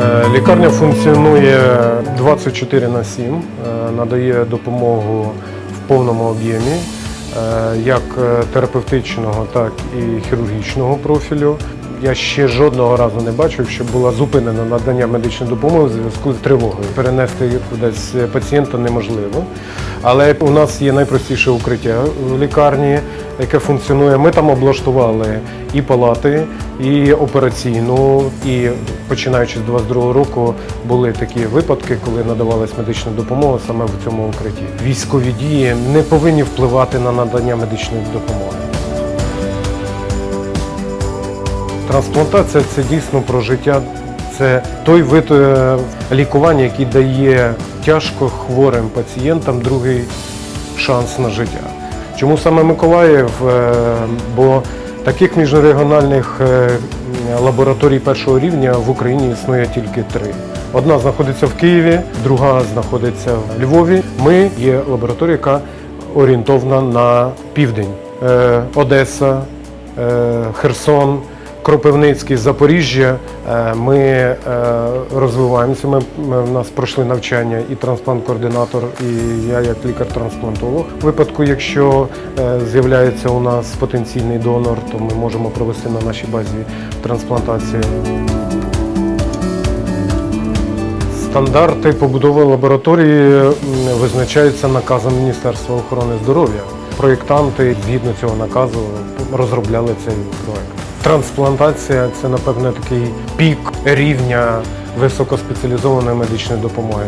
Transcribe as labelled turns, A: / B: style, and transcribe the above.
A: Е, Лікарня функціонує 24 на 7, е, надає допомогу в повному об'ємі, е, як терапевтичного, так і хірургічного профілю. Я ще жодного разу не бачив, щоб була зупинена надання медичної допомоги в зв'язку з тривогою. Перенести кудись пацієнта неможливо. Але у нас є найпростіше укриття в лікарні, яке функціонує. Ми там облаштували і палати, і операційну, і починаючи з 22 року були такі випадки, коли надавалась медична допомога саме в цьому укритті. Військові дії не повинні впливати на надання медичної допомоги. Трансплантація це дійсно про життя. Це той вид е, лікування, який дає тяжко хворим пацієнтам другий шанс на життя. Чому саме Миколаїв? Е, Бо таких міжрегіональних е, лабораторій першого рівня в Україні існує тільки три. Одна знаходиться в Києві, друга знаходиться в Львові. Ми є лабораторія, яка орієнтована на південь. Одеса, Херсон. Кропивницький, Запоріжжя. Е, Ми е, розвиваємося. Ми, в нас пройшли навчання і трансплант-координатор, і я як лікар-трансплантолог. У випадку, якщо е, з'являється у нас потенційний донор, то ми можемо провести на нашій базі трансплантацію. Стандарти побудови лабораторії визначаються наказом Міністерства охорони здоров'я. Проєктанти згідно цього наказу розробляли цей проект. Трансплантація це, напевне, такий пік рівня високоспеціалізованої медичної допомоги.